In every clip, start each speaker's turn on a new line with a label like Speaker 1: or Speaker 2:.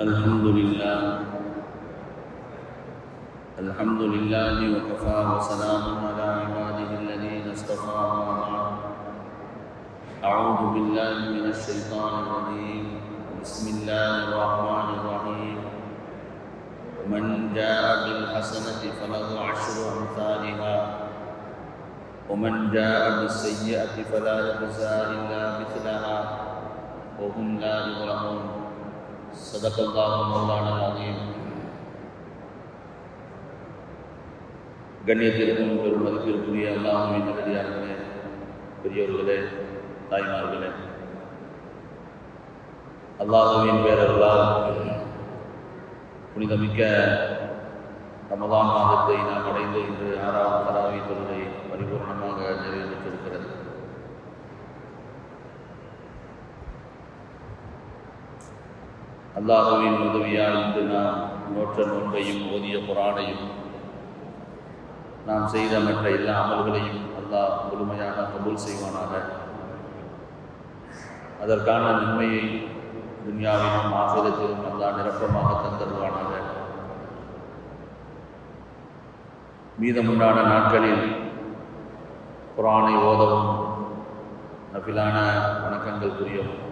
Speaker 1: الحمد لله. الحمد لله وكفى وسلام على عباده الذين اصطفى أعوذ بالله من الشيطان الرجيم. بسم الله الرحمن الرحيم. من جاء بالحسنة فله عشر أمثالها. ومن جاء بالسيئة فلا يجزى إلا مثلها. وهم لا يظلمون. صدق الله مولانا العظيم கண்ணியத்திற்கும் பெருமதிப்பிற்குரிய அல்லாஹுவின் நல்லடியார்களே பெரியோர்களே தாய்மார்களே அல்லாஹுவின் பேரர்களால் புனிதமிக்க ரமதான் மாதத்தை நாம் அடைந்து இன்று ஆறாவது தராவி தொழுகை பரிபூர்ணமாக நிறைவேற்றிருக்கிறது அல்லாஹுவின் உதவியால் இன்று நாம் நோற்ற நோன்பையும் ஓதிய குரானையும் நாம் செய்த மற்ற எல்லா அமல்களையும் அல்லாஹ் முழுமையாக கபூல் செய்வானாக. அதற்கான நன்மையை துன்யாவிலும் ஆசிரியத்திலும் அல்லாஹ் நிரப்பமாக தந்தருவானாக. மீதமுண்டான நாட்களில் குரானை ஓதவும் நபிலான வணக்கங்கள் புரியவும்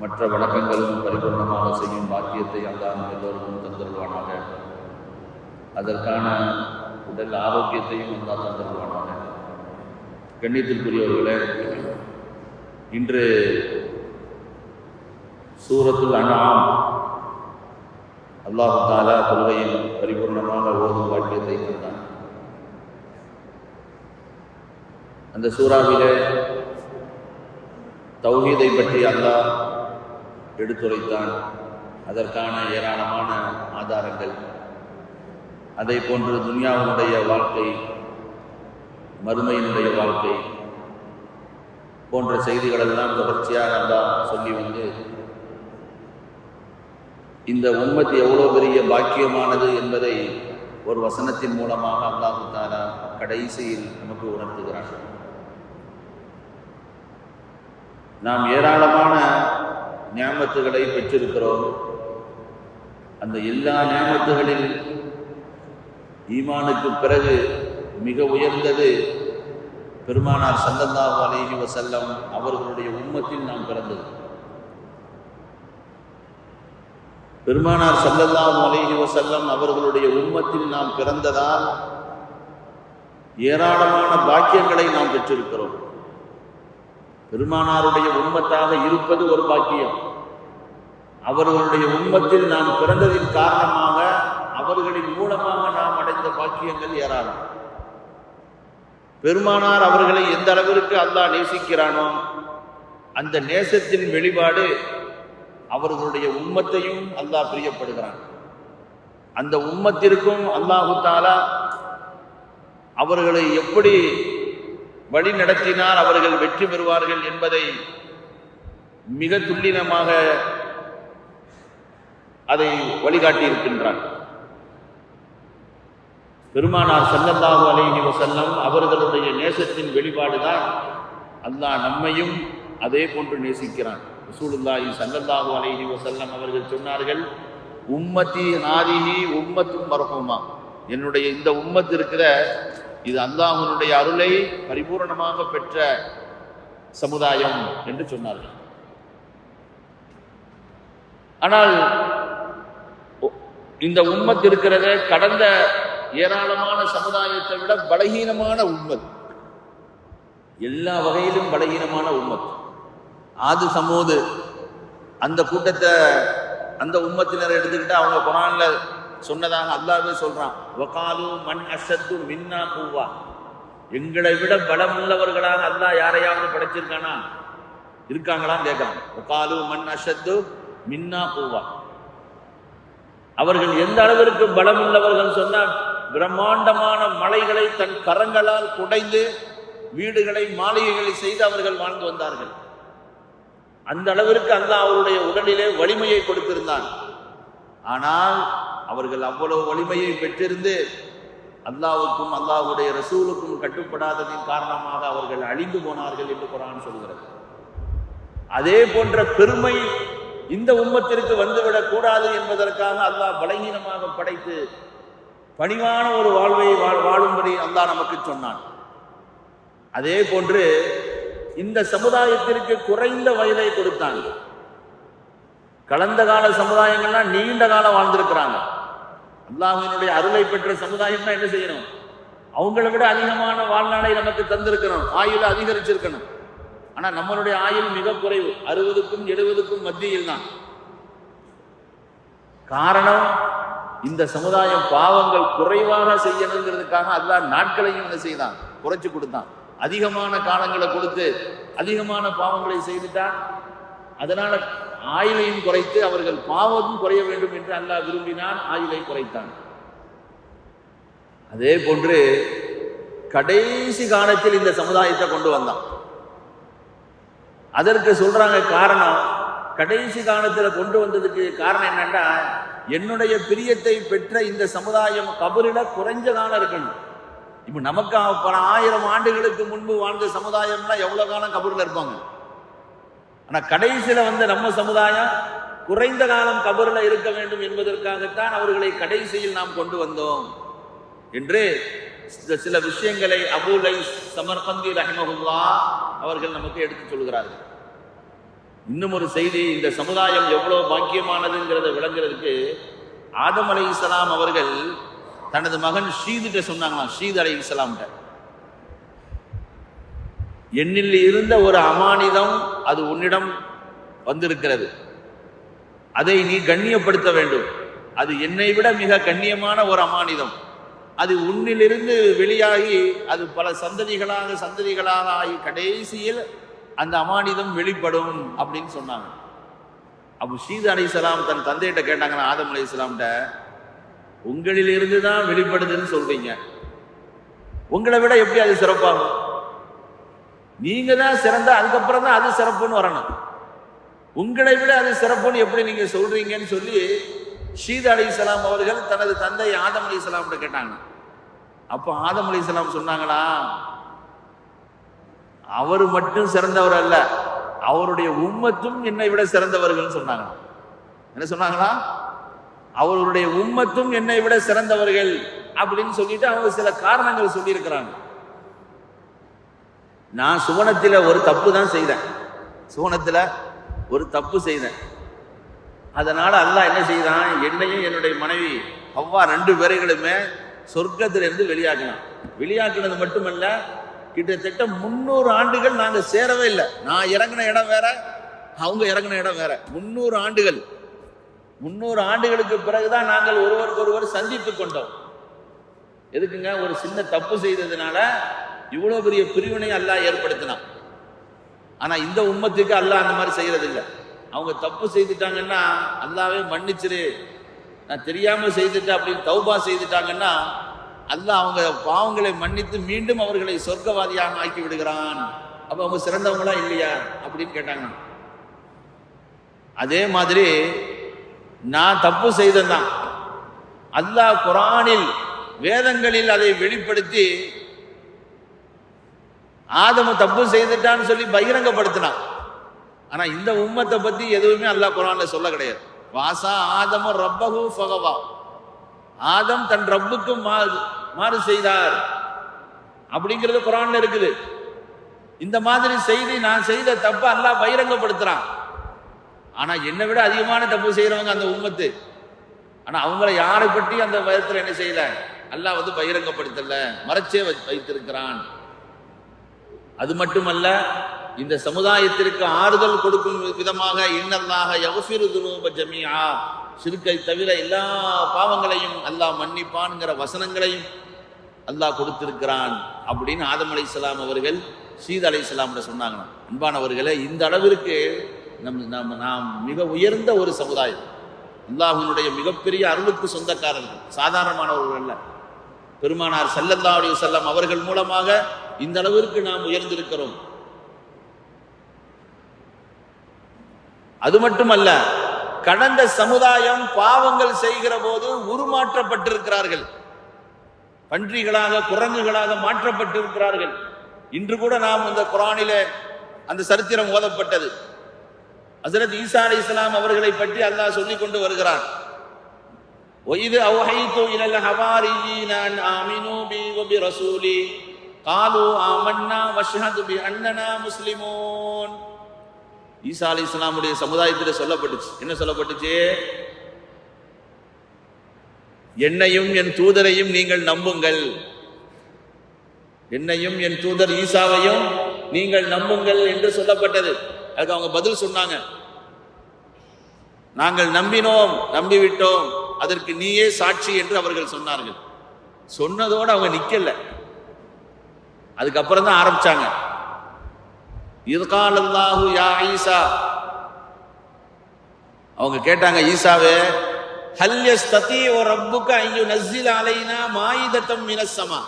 Speaker 1: மற்ற வணக்கங்களும் பரிபூர்ணமாக செய்யும் பாக்கியத்தை அல்லாஹ் நம் எல்லோருக்கும் தந்தருவானாக அதற்கான உடல் ஆரோக்கியத்தையும் அல்லா தந்தருவானாக கண்ணியத்திற்குரியவர்களே இன்று சூரத்துல் அனாம் அல்லாஹு தாலா தொழுகையில் பரிபூர்ணமாக ஓதும் பாக்கியத்தை தந்தான். அந்த சூறாவிலே தௌஹீதை பற்றி அல்லாஹ் எடுத்துரைத்தான். அதற்கான ஏராளமான ஆதாரங்கள். அதை போன்று துன்யாவினுடைய வாழ்க்கை மறுமையினுடைய வாழ்க்கை போன்ற செய்திகளெல்லாம் தொடர்ச்சியாக அல்லா சொல்லி வந்து இந்த உம்மத்து எவ்வளோ பெரிய பாக்கியமானது என்பதை ஒரு வசனத்தின் மூலமாக அல்லாஹு தாலா கடைசியில் நமக்கு உணர்த்துகிறார்கள் நாம் ஏராளமான ஞாபகத்துகளை பெற்றிருக்கிறோம். அந்த எல்லா ஞாபகத்துகளில் ஈமானுக்கு பிறகு மிக உயர்ந்தது பெருமானார் சல்லல்லாஹு அலைஹி வசல்லம் அவர்களுடைய உம்மத்தில் நாம் பிறந்தது. பெருமானார் சல்லல்லாஹு அலைஹி வசல்லம் அவர்களுடைய உம்மத்தில் நாம் பிறந்ததால் ஏராளமான பாக்கியங்களை நாம் பெற்றிருக்கிறோம். பெருமானாருடைய உண்மத்தாக இருப்பது ஒரு பாக்கியம். அவர்களுடைய உண்மத்தில் நாம் பிறந்ததின் காரணமாக அவர்களின் மூலமாக நாம் அடைந்த பாக்கியங்கள் ஏராளம். பெருமானார் அவர்களை எந்த அளவிற்கு அல்லாஹ் நேசிக்கிறானோ அந்த நேசத்தின் வெளிப்பாடு அவர்களுடைய உம்மத்தையும் அல்லாஹ் பிரியப்படுகிறான். அந்த உம்மத்திற்கும் அல்லாஹு தாலா அவர்களை எப்படி வழி நடத்தினால் அவர்கள் வெற்றி பெறுவார்கள் என்பதை மிக துல்லினமாக அதை வழிகாட்டியிருக்கின்றான் பெருமானார் சல்லல்லாஹு அலைஹி வசல்லம் அவர்களுடைய நேசத்தின் வெளிப்பாடுதான் அல்லாஹ் நம்மையும் அதே போன்று நேசிக்கிறான். ரசூலுல்லாஹி சல்லல்லாஹு அலைஹி வசல்லம் அவர்கள் சொன்னார்கள் உம்மத்தி நாதிஹி உம்மத்தும் மரஹுமா. என்னுடைய இந்த உம்மத்து இருக்கிற இது அல்லாஹனுடைய அருளை பரிபூர்ணமாக பெற்ற சமுதாயம் என்று சொன்னார்கள். ஆனால் இந்த உண்மத் இருக்கிறத கடந்த ஏராளமான சமுதாயத்தை விட பலகீனமான உண்மை எல்லா வகையிலும் பலகீனமான உண்மத் ஆது சமூது அந்த கூட்டத்தை அந்த உம்மத்தினரை எடுத்துக்கிட்டு அவங்க குரான்ல சொன்னதாக அல்லாவே சொல்றான். வகாலு மண் அசத்து மின்னா பூவா எங்களை விட பலம் உள்ளவர்களாக அல்லாஹ் யாரையாவது படைச்சிருக்கானா? இருக்காங்களான்னு கேட்கறான் வகாலு மண் அசத்து மின்னா பூவா அவர்கள் எந்த அளவிற்கு பலம் உள்ளவர்கள் சொன்னால் பிரம்மாண்டமான மலைகளை தன் கரங்களால் குடைந்து வீடுகளை மாளிகைகளை செய்து அவர்கள் வாழ்ந்து வந்தார்கள். அந்த அளவிற்கு அல்லாஹ் அவருடைய உடலிலே வலிமையை கொடுத்திருந்தான். ஆனால் அவர்கள் அவ்வளவு வலிமையை பெற்றிருந்து அல்லாவுக்கும் அல்லாவுடைய ரசூலுக்கும் கட்டுப்படாததின் காரணமாக அவர்கள் அழிந்து போனார்கள் என்று குரான் சொல்கிறது. அதே போன்ற பெருமை இந்த உம்மத்திற்கு வந்துவிடக் கூடாது என்பதற்காக அல்லாஹ் பலகீனமாக படைத்து பணிவான ஒரு வாழ்வை வாழ்- வாழும்படி அல்லாஹ் நமக்கு சொன்னான். அதே போன்று இந்த சமுதாயத்திற்கு குறைந்த வயதை கொடுத்தாங்க. கடந்த கால சமுதாயங்கள்லாம் நீண்ட காலம் வாழ்ந்திருக்கிறாங்க. அல்லாஹினுடைய அருளை பெற்ற சமுதாயம்னா என்ன செய்யணும்? அவங்கள விட அதிகமான வாழ்நாளை நமக்கு தந்திருக்கணும். ஆயுள் அதிகரிச்சிருக்கணும். ஆனா நம்மளுடைய ஆயுள் மிக குறைவு. அறுபதுக்கும் எழுபதுக்கும் மத்தியில் தான் காரணம் இந்த சமுதாயம் பாவங்கள் குறைவாக செய்யணுங்கிறதுக்காக அல்லாஹ் நாட்களையும் என்ன செய்தான்? குறைச்சு கொடுத்தான். அதிகமான காலங்களை கொடுத்து அதிகமான பாவங்களை செய்துட்டா அதனால ஆயுளையும் குறைத்து அவர்கள் பாவமும் குறைய வேண்டும் என்று அல்லாஹ் விரும்பினான் ஆயுளை குறைத்தான். அதே போன்று கடைசி காலத்தில் இந்த சமுதாயத்தை கொண்டு வந்தான். அதற்கு சொல்றாங்க காரணம் கடைசி காலத்துல கொண்டு வந்ததுக்கு காரணம் என்னன்னா என்னுடைய பிரியத்தை பெற்ற இந்த சமுதாயம் கபரில குறைஞ்ச காலம் இருக்கணும். இப்போ நமக்கு பல ஆயிரம் ஆண்டுகளுக்கு முன்பு வாழ்ந்த சமுதாயம்லாம் எவ்வளவு காலம் கபரில் இருப்பாங்க? ஆனா கடைசியில வந்த நம்ம சமுதாயம் குறைந்த காலம் கபரில் இருக்க வேண்டும் என்பதற்காகத்தான் அவர்களை கடைசியில் நாம் கொண்டு வந்தோம். என்று சில- விஷயங்களை அபுலை சமர்பந்தி ரஹிமகுல்லா அவர்கள் நமக்கு எடுத்துச் சொல்கிறார்கள். இன்னும் ஒரு செய்தி இந்த சமுதாயம் எவ்வளவு பாக்கியமானதுங்கிறத விளங்குறதுக்கு ஆதம் அலை இஸ்லாம் அவர்கள் தனது மகன் ஷீதுட்ட சொன்னாங்களாம் ஷீத் அலை இஸ்லாம்கிட்ட என்னில் இருந்த ஒரு அமானிதம் அது உன்னிடம் வந்திருக்கிறது. அதை நீ கண்ணியப்படுத்த வேண்டும். அது என்னை விட மிக கண்ணியமான ஒரு அமானிதம். அது உன்னிலிருந்து வெளியாகி அது பல சந்ததிகளாக சந்ததிகளாக ஆகி கடைசியில் அந்த அமானிதம் வெளிப்படும் அப்படின்னு சொன்னாங்க. அப்போ சீத அலி இஸ்லாம் தன் தந்தையிட்ட கேட்டாங்கன்னா ஆதம் அலைஹிஸ்ஸலாம்கிட்ட உங்களிலிருந்து தான் வெளிப்படுதுன்னு சொல்றீங்க. உங்களை விட எப்படி அது சிறப்பாகும்? நீங்க தான் சிறந்த அதுக்கப்புறம் தான் அது சிறப்புன்னு வரணும். உங்களை விட அது சிறப்புன்னு எப்படி நீங்க சொல்றீங்கன்னு சொல்லி ஷீத் அலைஹிஸ்ஸலாம் அவர்கள் தனது தந்தை ஆதம் அலைஹிஸ்ஸலாம்கிட்ட கேட்டாங்க. அப்போ ஆதம் அலைஹிஸ்ஸலாம் சொன்னாங்களா? அவர் மட்டும் சிறந்தவர் அல்ல அவருடைய உம்மத்தும் என்னை விட சிறந்தவர்கள் சொன்னாங்க. என்ன சொன்னாங்களா? அவருடைய உம்மத்தும் என்னை விட சிறந்தவர்கள் அப்படின்னு சொல்லிட்டு அவங்க சில காரணங்கள் சொல்லியிருக்கிறாங்க. நான் சுவனத்தில் ஒரு தப்பு தான் செய்தேன். சுவனத்தில்? ஒரு தப்பு செய்தேன். அதனால அல்லாஹ் என்ன செய்தான் என்னையும் என்னுடைய மனைவி அவ்வா ரெண்டு பேரைகளுமே சொர்க்கத்திலிருந்து வெளியாக்கினான். வெளியாக்கினது மட்டுமல்ல கிட்டத்தட்ட முந்நூறு ஆண்டுகள் நாங்க சேரவே இல்லை. நான் இறங்கின இடம் வேற அவங்க இறங்கின இடம் வேற. முந்நூறு ஆண்டுகள். முந்நூறு ஆண்டுகளுக்கு பிறகுதான் நாங்கள் ஒருவருக்கு ஒருவர் சந்தித்து கொண்டோம். எதுக்குங்க? ஒரு சின்ன தப்பு செய்ததுனால இவ்வளவு பெரிய பிரிவினை அல்லாஹ் ஏற்படுத்தினான். ஆனா இந்த உம்மத்துக்கு அல்லாஹ் அந்த மாதிரி செய்யறதில்லை. அவங்க தப்பு செய்துட்டாங்கன்னா அல்லாவே மன்னிச்சிரு. நான் தெரியாம செய்துட்டேன் அப்படின்னு தௌபா செய்துட்டாங்கன்னா அல்லாஹ் அவங்க பாவங்களை மன்னித்து மீண்டும் அவர்களை சொர்க்கவாதியாக ஆக்கி விடுகிறான். அப்ப அவங்க சிறந்தவங்களா இல்லையா அப்படின்னு கேட்டாங்க. அதே மாதிரி நான் தப்பு செய்ததான் அல்லாஹ் குரானில் வேதங்களில் அதை வெளிப்படுத்தி ஆதம தப்பு செய்துட்டான்னு சொல்லி பகிரங்கப்படுத்தினான். ஆனா இந்த உம்மத்தை பத்தி எதுவுமே அல்லாஹ் குரான்ல சொல்ல கிடையாது. வாசா ஆதம ரப்பகு ஃபகவா. ஆதம் தன் ரப்புக்கு மாறு மாறு செய்தார். அப்படிங்கிறது குரான்ல இருக்குது. இந்த மாதிரி செய்தி நான் செய்த தப்பை அல்லாஹ் பகிரங்கப்படுத்துறான். ஆனா என்னை விட அதிகமான தப்பு செய்யறவங்க அந்த உம்மத்து. ஆனா அவங்கள யாரை பற்றி அந்த பயத்தில் என்ன செய்யல? அல்லாஹ் வந்து பகிரங்கப்படுத்தல. மறைச்சே வை- வைத்திருக்கிறான். அது மட்டுமல்ல இந்த சமுதாயத்திற்கு ஆறுதல் கொடுக்கும் விதமாக இன்னல்லாக யஃபிரு துரூப ஜமியா சிறுக்கை தவிர எல்லா பாவங்களையும் அல்லாஹ் மன்னிப்பான்ங்கிற வசனங்களையும் அல்லாஹ் கொடுத்திருக்கிறான் அப்படின்னு ஆதம் இஸ்லாம் அவர்கள் சீத அலை இஸ்லாம்கிட்ட சொன்னாங்கன்னா அன்பானவர்களே இந்த அளவிற்கு நம் நாம் நாம் மிக உயர்ந்த ஒரு சமுதாயம். அல்லாஹ்வினுடைய மிகப்பெரிய அருளுக்கு சொந்தக்காரர்கள் சாதாரணமானவர்கள் அல்ல. பெருமானார் ஸல்லல்லாஹு செல்லம் அவர்கள் மூலமாக இந்த அளவிற்கு நாம் உயர்ந்திருக்கிறோம் அது மட்டுமல்ல கடந்த சமுதாயம் பாவங்கள் செய்கிற போது உருமாற்றப்பட்டிருக்கிறார்கள் பன்றிகளாக குரங்குகளாக மாற்றப்பட்டிருக்கிறார்கள் இன்று கூட நாம் இந்த குரானிலே அந்த சரித்திரம் ஓதப்பட்டது ஹசரத் ஈசா அலி இஸ்லாம் அவர்களை பற்றி அல்லாஹ் சொல்லிக் கொண்டு வருகிறான் وَإِذْ أَوْحَيْتُ إِلَى الْحَوَارِيِّينَ أَنْ آمِنُوا بِي وَبِرَسُولِي காலோ ஆமன்னா வஷஹது பி அண்ணனா முஸ்லிமோன் ஈசா அலி இஸ்லாமுடைய சமுதாயத்தில் சொல்லப்பட்டுச்சு. என்ன சொல்லப்பட்டுச்சு? என்னையும் என் தூதரையும் நீங்கள் நம்புங்கள். என்னையும் என் தூதர் ஈசாவையும் நீங்கள் நம்புங்கள் என்று சொல்லப்பட்டது. அதுக்கு அவங்க பதில் சொன்னாங்க. நாங்கள் நம்பினோம் நம்பிவிட்டோம். அதற்கு நீயே சாட்சி என்று அவர்கள் சொன்னார்கள். சொன்னதோடு அவங்க நிக்கல. அதுக்கப்புறம் தான் ஆரம்பிச்சாங்க. இதுகால் அல்லாஹு யா ஈசா. அவங்க கேட்டாங்க ஈசாவே ஹல்யஸ்ததி ஓ ரப்புக்கு ஐயோ நஸ்ஸில் அலைனா மாயுதத்தம் மினசமா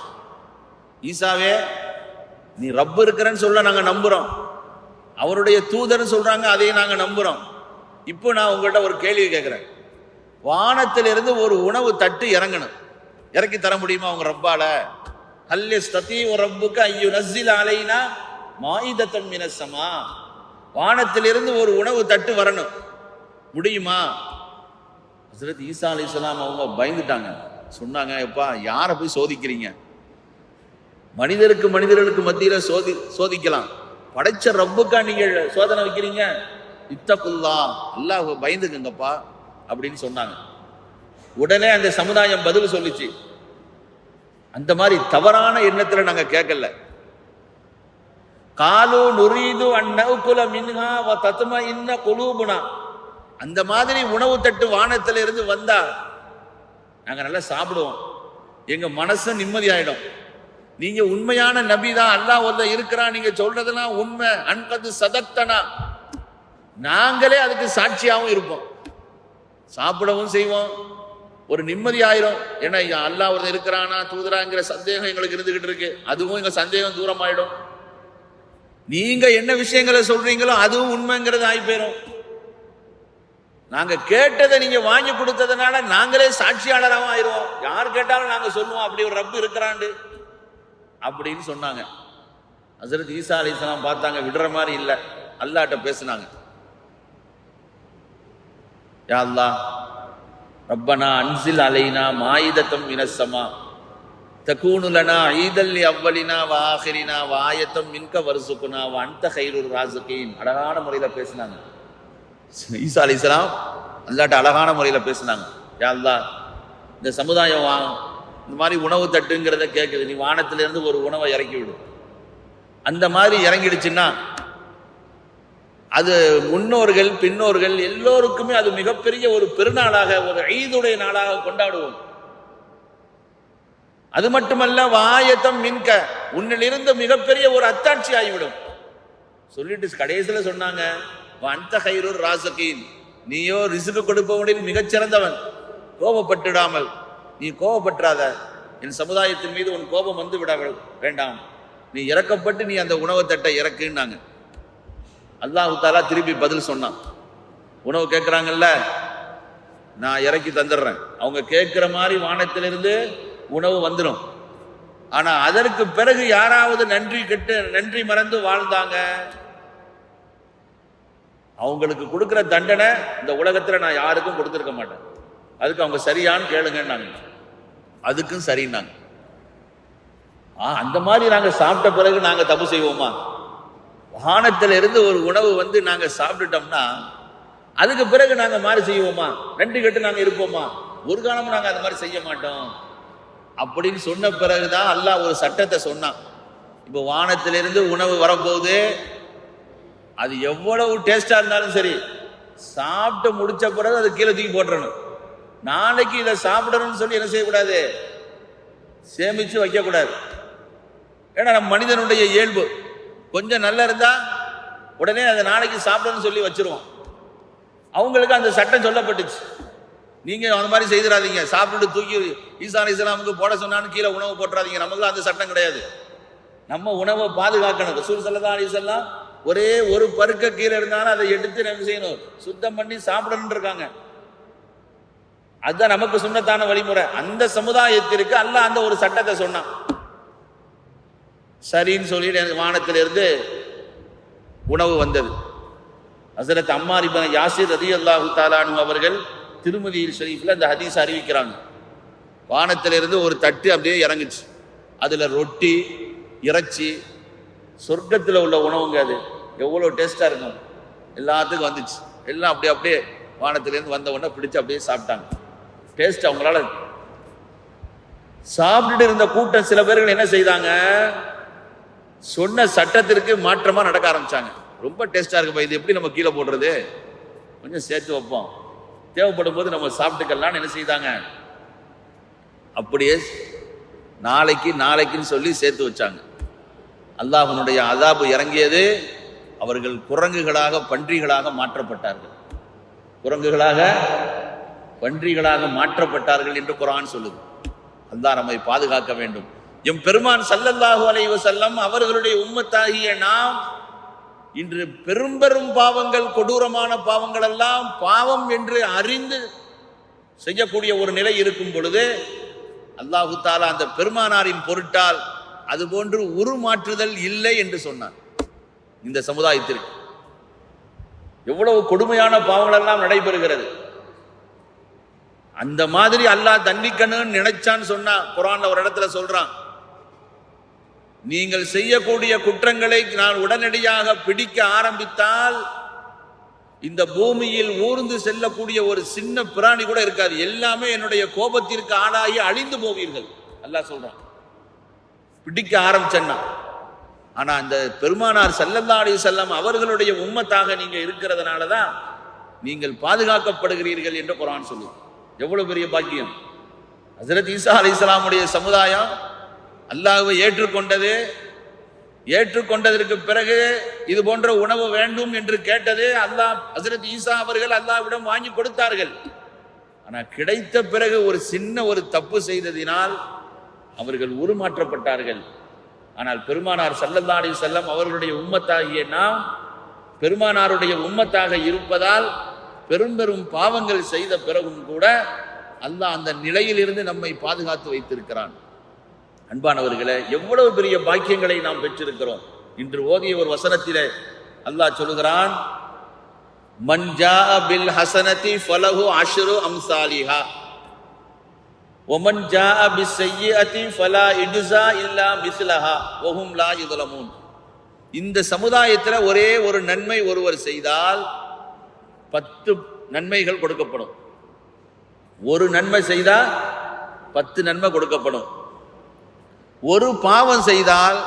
Speaker 1: ஈசாவே நீ ரப்பு இருக்கிறன்னு சொல்ல நாங்கள் நம்புகிறோம் அவருடைய தூதர்னு சொல்கிறாங்க அதையும் நாங்கள் நம்புகிறோம் இப்போ நான் உங்கள்கிட்ட ஒரு கேள்வி கேட்குறேன் வானத்திலிருந்து ஒரு உணவு தட்டு இறங்கணும். இறக்கி தர முடியுமா அவங்க ரப்பால? ஹல்ய ஸ்ததி ரப்புக்கு ஐயோ நஸ்ஸில் அலைனா மாயுதத்தன் மினசமா வானத்திலிருந்து ஒரு உணவு தட்டு வரணும். முடியுமா? ஹசரத் ஈசா அலி அவங்க பயந்துட்டாங்க. சொன்னாங்க எப்பா யாரை போய் சோதிக்கிறீங்க? மனிதருக்கு மனிதர்களுக்கு மத்தியில் சோதி சோதிக்கலாம். படைச்ச ரப்புக்கா நீங்கள் சோதனை வைக்கிறீங்க? இத்தகுல்லா அல்லாஹ் பயந்துக்குங்கப்பா அப்படின்னு சொன்னாங்க. உடனே அந்த சமுதாயம் பதில் சொல்லிச்சு. அந்த மாதிரி தவறான எண்ணத்துல நாங்க கேட்கல காலு நுரீது அந்நவுக்குல மின்ஹா வ தத்தும இன்ன குலூபுனா. அந்த மாதிரி உணவு தட்டு வானத்துல இருந்து வந்தா நாங்க நல்லா சாப்பிடுவோம். எங்க மனசு நிம்மதியாயிடும். நீங்கள் நீங்க உண்மையான நபி தான் அல்லாஹ் ஒருத்த இருக்கிறான் நீங்க சொல்றதெல்லாம் உண்மை. அன்பது சதத்தனா. நாங்களே அதுக்கு சாட்சியாகவும் இருப்போம். சாப்பிடவும் செய்வோம். ஒரு நிம்மதி ஆயிரும் ஏன்னா அல்லா அல்லாஹ் இருக்கிறானா தூதராங்கிற சந்தேகம் எங்களுக்கு இருந்துகிட்டு இருக்கு. அதுவும் எங்க சந்தேகம் தூரமாயிடும். நீங்க என்ன விஷயங்களை சொல்றீங்களோ அதுவும் உண்மைங்கிறது ஆகி போயிரும். நாங்க கேட்டதை நீங்க வாங்கி கொடுத்ததுனால நாங்களே சாட்சியாளராகவும் ஆயிரும் யார் கேட்டாலும் நாங்க சொல்லுவோம் அப்படி ஒரு ரப்பு இருக்கிறாண்டு. அப்படின்னு சொன்னாங்க. ஹசரத் ஈசா அலிஸ்லாம் பார்த்தாங்க விடுற மாதிரி இல்லை. அல்லாட்ட பேசுனாங்க. யா அல்லா ரப்பனா அன்சில் அலைனா மாயுதத்தம் மினசமா தகூனுலனா ஈதல் அவ்வளினா வாஹிரினா வாயத்தம் மின்க வருசுக்குனா வந்த ஹைரூர் ராசுகீன். அழகான முறையில் பேசினாங்க. ஈசா அலிஸ்லாம் அல்லாட்ட அழகான முறையில் பேசினாங்க. யாழ்லா இந்த சமுதாயம் வா இந்த மாதிரி உணவு தட்டுங்கிறத கேட்குது நீ வானத்திலேருந்து ஒரு உணவை இறக்கி விடு. அந்த மாதிரி இறங்கிடுச்சுன்னா அது முன்னோர்கள் பின்னோர்கள் எல்லோருக்குமே அது மிகப்பெரிய ஒரு பெருநாளாக ஒரு ஐதுடைய நாளாக கொண்டாடுவோம். அது மட்டுமல்ல வாயத்தம் மின்க உன்னிலிருந்து மிகப்பெரிய ஒரு அத்தாட்சி ஆகிவிடும். சொல்லிட்டு கடைசியில் சொன்னாங்க அந்த ஹைரூர் ராசகீன் நீயோ ரிசுக்கு கொடுப்பவனில் மிகச்சிறந்தவன். கோபப்பட்டுடாமல். நீ கோபப்பற்றாத. என் சமுதாயத்தின் மீது உன் கோபம் வந்து விட வேண்டாம். நீ இறக்கப்பட்டு நீ அந்த உணவு தட்டை இறக்குன்னாங்க. அல்லாஹு தாலா திருப்பி பதில் சொன்னான். உணவு கேட்குறாங்கல்ல நான் இறக்கி தந்துடுறேன் அவங்க கேட்குற மாதிரி வானத்திலிருந்து உணவு வந்துடும் ஆனால் அதற்கு பிறகு யாராவது நன்றி கெட்டு நன்றி மறந்து வாழ்ந்தாங்க. அவங்களுக்கு கொடுக்குற தண்டனை இந்த உலகத்தில் நான் யாருக்கும் கொடுத்துருக்க மாட்டேன். அதுக்கு அவங்க சரியான்னு கேளுங்கன்னாங்க அதுக்கும் சரின்னாங்க. ஆ அந்த மாதிரி நாங்கள் சாப்பிட்ட பிறகு நாங்கள் தப்பு செய்வோமா? வானத்துல இருந்து ஒரு உணவு வந்து நாங்கள் சாப்பிட்டுட்டோம்னா அதுக்கு பிறகு நாங்கள் மாறி செய்வோமா? ரெண்டு கட்டு நாங்கள் இருப்போமா? ஒரு காலமும் நாங்கள் அந்த மாதிரி செய்ய மாட்டோம். அப்படின்னு சொன்ன பிறகுதான் அல்லாஹ் ஒரு சட்டத்தை சொன்னான். இப்போ வானத்திலிருந்து உணவு வரப்போகுது. அது எவ்வளவு டேஸ்டாக இருந்தாலும் சரி சாப்பிட்டு முடிச்ச பிறகு அது கீழே தூக்கி போட்டுறணும். நாளைக்கு இதை சாப்பிடணும்னு சொல்லி என்ன செய்யக்கூடாது? சேமித்து வைக்கக்கூடாது. ஏன்னா நம்ம மனிதனுடைய இயல்பு. கொஞ்சம் நல்லா இருந்தா உடனே அதை நாளைக்கு சாப்பிடணும்னு சொல்லி வச்சிருவோம். அவங்களுக்கு அந்த சட்டம் சொல்லப்பட்டுச்சு. நீங்க அந்த மாதிரி செய்திடாதீங்க சாப்பிட்டுட்டு தூக்கி ஈசான் இஸ்லாமுக்கு போட சொன்னான்னு கீழே உணவு போட்டுறாதீங்க. நமக்கு அந்த சட்டம் கிடையாது. நம்ம உணவை பாதுகாக்கணும். ரசூல் சல்லா அலிசல்லாம் ஒரே ஒரு பருக்க கீழே இருந்தாலும் அதை எடுத்து நம்ம செய்யணும்? சுத்தம் பண்ணி சாப்பிடணும்னு இருக்காங்க. அதுதான் நமக்கு சுண்ணத்தான வழிமுறை. அந்த சமுதாயத்திற்கு அல்ல அந்த ஒரு சட்டத்தை சொன்னான். சரின்னு சொல்லிட்டு எனக்கு வானத்திலிருந்து உணவு வந்தது. ஹசரத் அம்மார் இப்னு யாசிர் ரதி அல்லாஹு தாலானு அவர்கள் திருமதியில் ஷரீஃபில் அந்த ஹதீஸ் அறிவிக்கிறாங்க. வானத்திலிருந்து ஒரு தட்டு அப்படியே இறங்குச்சு. அதில் ரொட்டி இறைச்சி சொர்க்கத்தில் உள்ள உணவுங்க அது. எவ்வளோ டேஸ்ட்டாக இருக்கும். எல்லாத்துக்கும் வந்துச்சு. எல்லாம் அப்படியே அப்படியே வானத்திலேருந்து வந்த உடனே பிடிச்சு அப்படியே சாப்பிட்டாங்க. டேஸ்ட் அவங்களால சாப்பிட்டுட்டு இருந்த கூட்டம் சில பேர்கள் என்ன செய்தாங்க? சொன்ன சட்டத்திற்கு மாற்றமாக நடக்க ஆரம்பித்தாங்க ரொம்ப டேஸ்டா இருக்குப்பா இது எப்படி நம்ம கீழே போடுறது? கொஞ்சம் சேர்த்து வைப்போம். தேவைப்படும் போது நம்ம சாப்பிட்டுக்கலாம்னு என்ன செய்தாங்க? அப்படியே நாளைக்கு நாளைக்குன்னு சொல்லி சேர்த்து வச்சாங்க. அல்லாஹனுடைய அதாபு இறங்கியது அவர்கள் குரங்குகளாக பன்றிகளாக மாற்றப்பட்டார்கள். குரங்குகளாக பன்றிகளாக மாற்றப்பட்டார்கள் என்று குரான் சொல்லுது. அல்லாஹ் நம்மை பாதுகாக்க வேண்டும். எம் பெருமான் சல்லல்லாஹு அலைவ செல்லம் அவர்களுடைய உம்மத்தாகிய நாம் இன்று பெரும்பெரும் பாவங்கள் கொடூரமான பாவங்கள் எல்லாம் பாவம் என்று அறிந்து செய்யக்கூடிய ஒரு நிலை இருக்கும் பொழுது அல்லாஹு தாலா அந்த பெருமானாரின் பொருட்டால் அதுபோன்று உருமாற்றுதல் இல்லை என்று சொன்னார் இந்த சமுதாயத்திற்கு. எவ்வளவு கொடுமையான பாவங்கள் எல்லாம் நடைபெறுகிறது. அந்த மாதிரி அல்லாஹ் தண்டிக்கணும்னு நினைச்சான்னு சொன்னா குரான்ல ஒரு இடத்துல சொல்றான் நீங்கள் செய்யக்கூடிய குற்றங்களை நான் உடனடியாக பிடிக்க ஆரம்பித்தால் இந்த பூமியில் ஊர்ந்து செல்லக்கூடிய ஒரு சின்ன பிராணி கூட இருக்காது. எல்லாமே என்னுடைய கோபத்திற்கு ஆளாகி அழிந்து போவீர்கள். அல்லாஹ் சொல்றான். பிடிக்க ஆரம்பிச்சேன்னா. ஆனா அந்த பெருமானார் சல்லல்லா செல்லம் அவர்களுடைய உம்மத்தாக நீங்க இருக்கிறதுனால தான் நீங்கள் பாதுகாக்கப்படுகிறீர்கள் என்று குரான் சொல்லுவோம் எவ்வளவு பெரிய பாக்கியம். ஹசரத் ஈசா இஸ்லாமுடைய சமுதாயம் அல்லாஹுவை ஏற்றுக்கொண்டது ஏற்றுக்கொண்டதற்கு பிறகு இது போன்ற உணவு வேண்டும் என்று கேட்டது அல்லாஹ் ஹசரத் ஈசா அவர்கள் அல்லாஹ்விடம் வாங்கி கொடுத்தார்கள். ஆனால் கிடைத்த பிறகு ஒரு சின்ன ஒரு தப்பு செய்ததினால் அவர்கள் உருமாற்றப்பட்டார்கள். ஆனால் பெருமானார் சல்லல்லாடி செல்லம் அவர்களுடைய உம்மத்தாகிய நாம் பெருமானாருடைய உம்மத்தாக இருப்பதால் பெரும் பெரும் பாவங்கள் செய்த பிறகும் கூட அல்லாஹ் அந்த நிலையிலிருந்து நம்மை பாதுகாத்து வைத்திருக்கிறான். அன்பானவர்களே எவ்வளவு பெரிய பாக்கியங்களை நாம் பெற்றிருக்கிறோம். இன்று ஓதிய ஒரு வசனத்திலே அல்லாஹ் சொல்லுகிறான் மன்ஜா பில் ஹசனதி ஃபலஹு அஷ்ரு அம்சாலிஹா. ஒமன் ஜா பி செய்யதி ஃபலா இடுசா இல்லா மிஸ்லஹா. ஒஹும் லா யுதலமூன் இந்த சமுதாயத்தில் ஒரே ஒரு நன்மை ஒருவர் செய்தால் பத்து நன்மைகள் கொடுக்கப்படும். ஒரு நன்மை செய்தால் பத்து நன்மை கொடுக்கப்படும். ஒரு பாவம் செய்தால்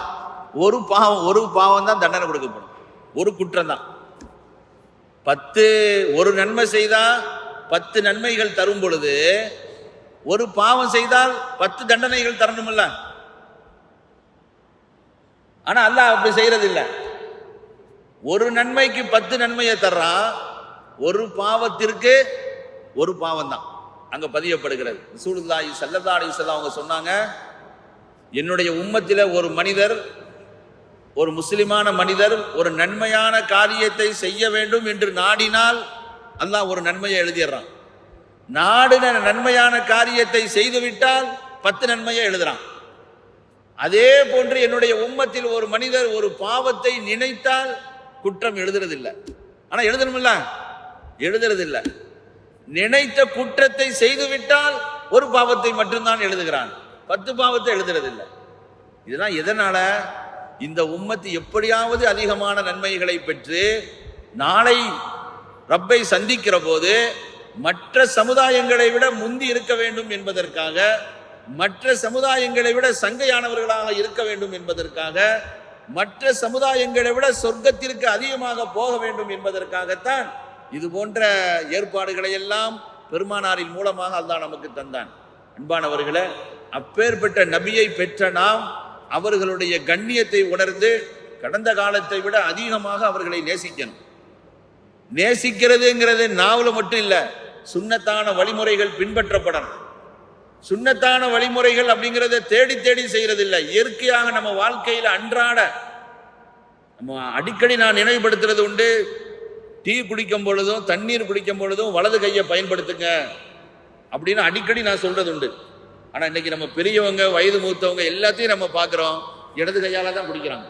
Speaker 1: ஒரு பாவம் ஒரு பாவம் தான் தண்டனை கொடுக்கப்படும். ஒரு குற்றம் தான் பத்து ஒரு நன்மை செய்தால் பத்து நன்மைகள் தரும் பொழுது ஒரு பாவம் செய்தால் பத்து தண்டனைகள் தரணுமில்ல. ஆனால் அல்லாஹ் அப்படி செய்யறதில்லை. ஒரு நன்மைக்கு பத்து நன்மையை தர்றான் ஒரு பாவத்திற்கு ஒரு பாவம் தான் அங்க பதியப்படுகிறது. ரசூலுல்லாஹி ஸல்லல்லாஹு செல்ல அவங்க சொன்னாங்க என்னுடைய உம்மத்தில் ஒரு மனிதர் ஒரு முஸ்லிமான மனிதர் ஒரு நன்மையான காரியத்தை செய்ய வேண்டும் என்று நாடினால் அல்லாஹ் ஒரு நன்மையை எழுதிடுறான். நாடின நன்மையான காரியத்தை செய்துவிட்டால் பத்து நன்மையை எழுதுறான். அதே போன்று என்னுடைய உம்மத்தில் ஒரு மனிதர் ஒரு பாவத்தை நினைத்தால் குற்றம் எழுதுறதில்லை. ஆனால் எழுதணும்ல எழுதுறதில்லை. நினைத்த குற்றத்தை செய்துவிட்டால் ஒரு பாவத்தை மட்டும்தான் எழுதுகிறான். பத்து பாவத்தை எழுதுறதில்லை. இதெல்லாம் எதனால? இந்த உம்மத்து எப்படியாவது அதிகமான நன்மைகளை பெற்று நாளை ரப்பை சந்திக்கிற போது மற்ற சமுதாயங்களை விட முந்தி இருக்க வேண்டும் என்பதற்காக மற்ற சமுதாயங்களை விட சங்கையானவர்களாக இருக்க வேண்டும் என்பதற்காக மற்ற சமுதாயங்களை விட சொர்க்கத்திற்கு அதிகமாக போக வேண்டும் என்பதற்காகத்தான் இது போன்ற ஏற்பாடுகளை எல்லாம் பெருமானாரின் மூலமாக அல்லாஹ் நமக்கு தந்தான். அன்பானவர்களே அப்பேற்பட்ட நபியை பெற்ற நாம் அவர்களுடைய கண்ணியத்தை உணர்ந்து கடந்த காலத்தை விட அதிகமாக அவர்களை நேசிக்கணும். நேசிக்கிறதுங்கிறது நாவல மட்டும் இல்லை சுண்ணத்தான வழிமுறைகள் பின்பற்றப்படணும். சுண்ணத்தான வழிமுறைகள் அப்படிங்கிறத தேடி தேடி செய்யறது இயற்கையாக நம்ம வாழ்க்கையில் அன்றாட நம்ம அடிக்கடி நான் நினைவுபடுத்துறது உண்டு. டீ குடிக்கும் பொழுதும் தண்ணீர் குடிக்கும் பொழுதும் வலது கையை பயன்படுத்துங்க அப்படின்னு அடிக்கடி நான் சொல்றது உண்டு. ஆனா இன்னைக்கு நம்ம பெரியவங்க வயது மூத்தவங்க எல்லாத்தையும் நம்ம பார்க்குறோம். இடது கையால தான் பிடிக்கிறாங்க.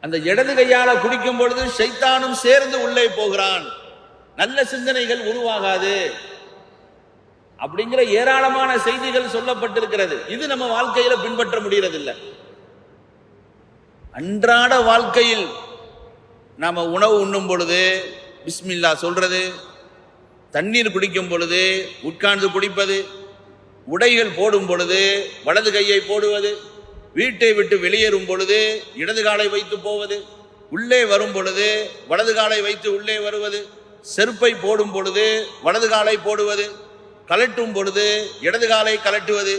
Speaker 1: அந்த இடது கையால குடிக்கும் பொழுது சைத்தானும் சேர்ந்து உள்ளே போகிறான். நல்ல சிந்தனைகள் உருவாகாது. அப்படிங்கிற ஏராளமான செய்திகள் சொல்லப்பட்டிருக்கிறது. இது நம்ம வாழ்க்கையில பின்பற்ற முடியறதில்லை. அன்றாட வாழ்க்கையில் நாம உணவு உண்ணும் பொழுது பிஸ்மில்லா சொல்றது தண்ணீர் குடிக்கும் பொழுது உட்கார்ந்து குடிப்பது உடைகள் போடும் பொழுது வலது கையை போடுவது வீட்டை விட்டு வெளியேறும் பொழுது இடது காலை வைத்து போவது உள்ளே வரும் பொழுது வலது காலை வைத்து உள்ளே வருவது செருப்பை போடும் பொழுது வலது காலை போடுவது கலட்டும் பொழுது இடது காலை கலட்டுவது.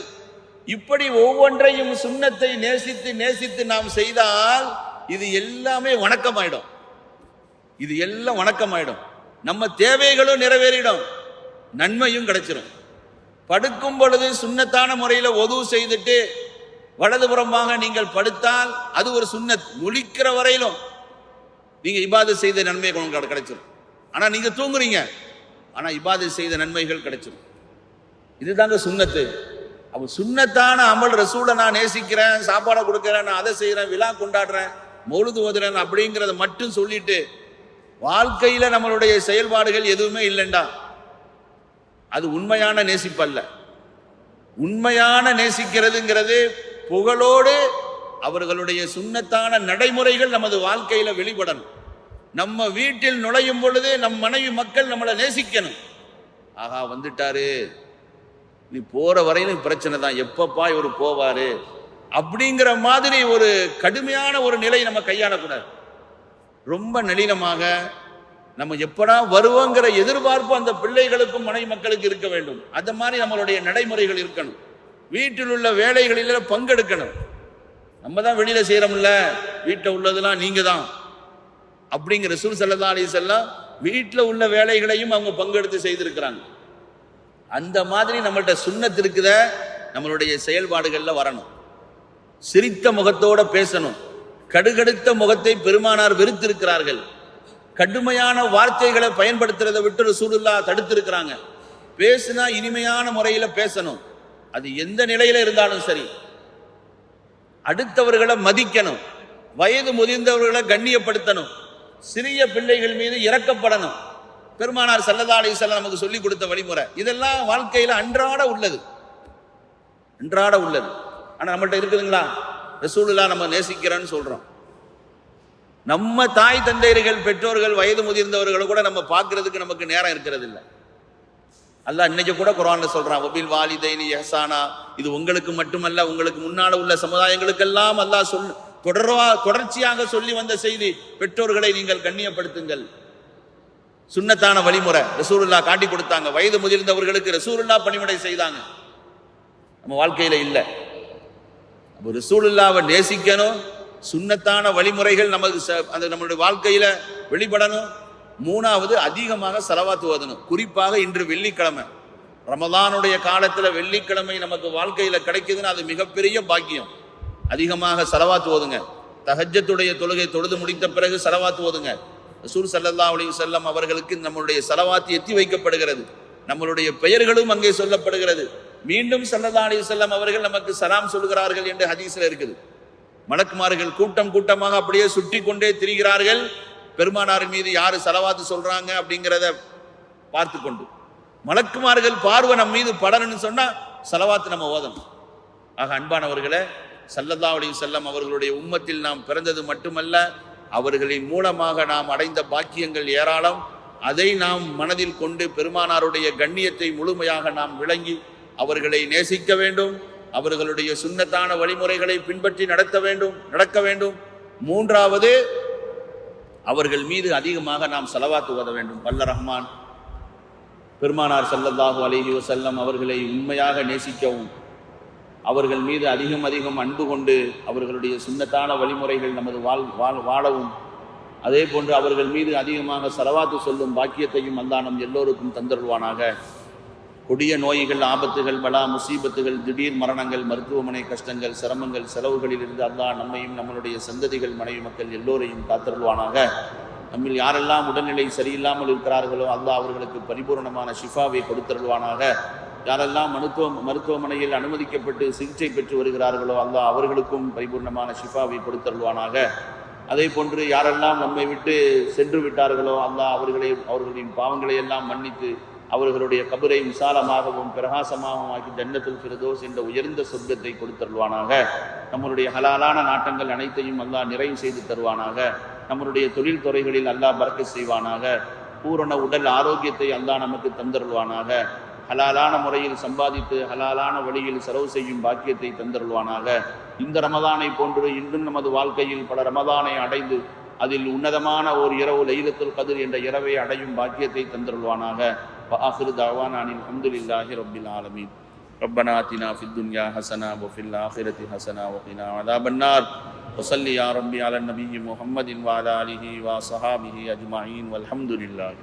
Speaker 1: இப்படி ஒவ்வொன்றையும் சுண்ணத்தை நேசித்து நேசித்து நாம் செய்தால் இது எல்லாமே வணக்கமாயிடும். இது எல்லாம் வணக்கமாயிடும். நம்ம தேவைகளும் நிறைவேறிடும். நன்மையும் கிடைச்சிடும் படுக்கும் பொழுது சுண்ணத்தான முறையில் ஒதுவு செய்துட்டு வலதுபுறமாக நீங்கள் படுத்தால் அது ஒரு சுண்ணத் முழிக்கிற வரையிலும் நீங்கள் இபாது செய்த நன்மை உங்களுக்கு கிடைச்சிடும் ஆனால் நீங்கள் தூங்குறீங்க. ஆனால் இபாது செய்த நன்மைகள் கிடைச்சிடும் இதுதாங்க சுண்ணத்து. அப்போ சுண்ணத்தான அமல் ரசூலை நான் நேசிக்கிறேன் சாப்பாடை கொடுக்குறேன் நான் அதை செய்கிறேன் விழா கொண்டாடுறேன் மொழுது ஓதுறேன் அப்படிங்கிறத மட்டும் சொல்லிட்டு வாழ்க்கையில நம்மளுடைய செயல்பாடுகள் எதுவுமே இல்லைண்டா. அது உண்மையான நேசிப்பல்ல. உண்மையான நேசிக்கிறதுங்கிறது புகழோடு அவர்களுடைய சுண்ணத்தான நடைமுறைகள் நமது வாழ்க்கையில வெளிப்படணும். நம்ம வீட்டில் நுழையும் பொழுது நம் மனைவி மக்கள் நம்மளை நேசிக்கணும். ஆகா வந்துட்டாரு. நீ போற வரையிலும் பிரச்சனை தான். எப்பப்பா இவர் போவாரு? அப்படிங்கிற மாதிரி ஒரு கடுமையான ஒரு நிலை நம்ம கையாளக்கூடாது. ரொம்ப நளினமாக நம்ம எப்படா வருவோங்கிற எதிர்பார்ப்பு அந்த பிள்ளைகளுக்கும் மனை மக்களுக்கு இருக்க வேண்டும். அந்த மாதிரி நம்மளுடைய நடைமுறைகள் இருக்கணும். வீட்டில் உள்ள வேலைகளில் பங்கெடுக்கணும். நம்ம தான் வெளியில செய்யறோம்ல வீட்டில் உள்ளதெல்லாம் நீங்க தான். அப்படிங்கிற ரசூல் சல்லா அலி செல்லாம் வீட்டில் உள்ள வேலைகளையும் அவங்க பங்கெடுத்து செய்திருக்கிறாங்க. அந்த மாதிரி நம்மள்கிட்ட சுண்ணத்து நம்மளுடைய செயல்பாடுகளில் வரணும். சிரித்த முகத்தோட பேசணும். கடுகடுத்த முகத்தை பெருமானார் வெறுத்திருக்கிறார்கள். கடுமையான வார்த்தைகளை பயன்படுத்துறதை விட்டு ரசூலுல்லா தடுத்திருக்கிறாங்க. பேசுனா இனிமையான முறையில் பேசணும். அது எந்த நிலையில இருந்தாலும் சரி. அடுத்தவர்களை மதிக்கணும். வயது முதிர்ந்தவர்களை கண்ணியப்படுத்தணும். சிறிய பிள்ளைகள் மீது இறக்கப்படணும் பெருமானார் சல்லதா அலிசல்ல நமக்கு சொல்லிக் கொடுத்த வழிமுறை. இதெல்லாம் வாழ்க்கையில அன்றாட உள்ளது. அன்றாட உள்ளது. ஆனால் நம்மள்ட்ட இருக்குதுங்களா? ரசூலுல்லா நம்ம நேசிக்கிறோன்னு சொல்கிறோம் நம்ம தாய் தந்தையர்கள் பெற்றோர்கள் வயது முதிர்ந்தவர்களை கூட நம்ம பார்க்கறதுக்கு நமக்கு நேரம் இருக்கிறது இல்லை அல்லாஹ் இன்னைக்கு கூட குரான்ல சொல்றான் ஒபில் வாலிதைனி எஹசானா. இது உங்களுக்கு மட்டுமல்ல உங்களுக்கு முன்னால உள்ள சமுதாயங்களுக்கெல்லாம் அல்லாஹ் சொல் தொடர்வா தொடர்ச்சியாக சொல்லி வந்த செய்தி பெற்றோர்களை நீங்கள் கண்ணியப்படுத்துங்கள். சுன்னத்தான வழிமுறை ரசூருல்லா காட்டி கொடுத்தாங்க. வயது முதிர்ந்தவர்களுக்கு ரசூருல்லா பணிமுறை செய்தாங்க. நம்ம வாழ்க்கையில இல்லை. அப்போ ரசூலுல்லாவை நேசிக்கணும். சுன்னத்தான வழிமுறைகள் நமக்கு ச- அந்த நம்மளுடைய வாழ்க்கையில வெளிப்படணும். மூணாவது அதிகமாக செலவாத்து ஓதணும். குறிப்பாக இன்று வெள்ளிக்கிழமை. ரமதானுடைய காலத்துல வெள்ளிக்கிழமை நமக்கு வாழ்க்கையில கிடைக்குதுன்னு அது மிகப்பெரிய பாக்கியம். அதிகமாக செலவாத்து ஓதுங்க. தஹஜ்ஜத்துடைய தொழுகை தொழுது முடித்த பிறகு செலவாத்து ஓதுங்க. ரசூல் ஸல்லல்லாஹு அலி செல்லம் அவர்களுக்கு நம்மளுடைய செலவாத்து எத்தி வைக்கப்படுகிறது. நம்மளுடைய பெயர்களும் அங்கே சொல்லப்படுகிறது. மீண்டும் சல்லதா அலி செல்லம் அவர்கள் நமக்கு சலாம் சொல்கிறார்கள் என்று ஹதீஸில் இருக்குது. மலக்குமார்கள் கூட்டம் கூட்டமாக அப்படியே சுற்றி கொண்டே திரிகிறார்கள். பெருமானார் மீது யார் செலவாத்து சொல்றாங்க அப்படிங்கிறத பார்த்து கொண்டு. மலக்குமார்கள் பார்வை நம் மீது படணும்னு சொன்னால் செலவாத்து நம்ம ஓதணும். ஆக அன்பானவர்களை சல்லல்லா அலி செல்லம் அவர்களுடைய உம்மத்தில் நாம் பிறந்தது மட்டுமல்ல அவர்களின் மூலமாக நாம் அடைந்த பாக்கியங்கள் ஏராளம். அதை நாம் மனதில் கொண்டு பெருமானாருடைய கண்ணியத்தை முழுமையாக நாம் விளங்கி அவர்களை நேசிக்க வேண்டும். அவர்களுடைய சுண்ணத்தான வழிமுறைகளை பின்பற்றி நடத்த வேண்டும் நடக்க வேண்டும். மூன்றாவது அவர்கள் மீது அதிகமாக நாம் செலவாத்து ஓத வேண்டும். வல்ல ரஹ்மான் பெருமானார் ஸல்லல்லாஹு அலைஹி வசல்லம் அவர்களை உண்மையாக நேசிக்கவும். அவர்கள் மீது அதிகம் அதிகம் அன்பு கொண்டு அவர்களுடைய சுண்ணத்தான வழிமுறைகள் நமது வாழ் வாழ் வாழவும். அதே போன்று அவர்கள் மீது அதிகமாக செலவாத்து சொல்லும் பாக்கியத்தையும் அந்தானம் நம் எல்லோருக்கும் தந்தருள்வானாக. கொடிய நோய்கள் ஆபத்துகள் பலா முசீபத்துகள் திடீர் மரணங்கள் மருத்துவமனை கஷ்டங்கள் சிரமங்கள் செலவுகளில் இருந்து அல்லாஹ் நம்மையும் நம்மளுடைய சந்ததிகள் மனைவி மக்கள் எல்லோரையும் காத்தருள்வானாக. நம்மில் யாரெல்லாம் உடல்நிலை சரியில்லாமல் இருக்கிறார்களோ அல்லாஹ் அவர்களுக்கு பரிபூர்ணமான ஷிஃபாவை கொடுத்தருள்வானாக. யாரெல்லாம் மருத்துவ மருத்துவமனையில் அனுமதிக்கப்பட்டு சிகிச்சை பெற்று வருகிறார்களோ அல்லாஹ் அவர்களுக்கும் பரிபூர்ணமான ஷிஃபாவை கொடுத்தருள்வானாக. அதே போன்று யாரெல்லாம் நம்மை விட்டு சென்று விட்டார்களோ அல்லாஹ் அவர்களை அவர்களின் பாவங்களை எல்லாம் மன்னித்து அவர்களுடைய கபரை விசாலமாகவும் பிரகாசமாகவும் ஆக்கி ஜன்னத்தில் பிரதோஸ் என்ற உயர்ந்த சொர்க்கத்தை கொடுத்தருள்வானாக. நம்மளுடைய ஹலாலான நாட்டங்கள் அனைத்தையும் அல்லாஹ் நிறைவு செய்து தருவானாக. நம்மளுடைய தொழில் துறைகளில் அல்லாஹ் பறக்க செய்வானாக. பூரண உடல் ஆரோக்கியத்தை அல்லாஹ் நமக்கு தந்தருள்வானாக. ஹலாலான முறையில் சம்பாதித்து ஹலாலான வழியில் செலவு செய்யும் பாக்கியத்தை தந்தருள்வானாக. இந்த ரமதானை போன்று இன்றும் நமது வாழ்க்கையில் பல ரமதானை அடைந்து அதில் உன்னதமான ஓர் இரவு லைலத்துல் கதிர் என்ற இரவை அடையும் பாக்கியத்தை தந்தருள்வானாக. وآخر دعوانا عن الحمد لله رب العالمين. ربنا آتنا في الدنيا حسنة وفي الآخرة حسنة وقنا عذاب النار. وصل يا ربي على النبي محمد وعلى آله وصحابه أجمعين والحمد لله.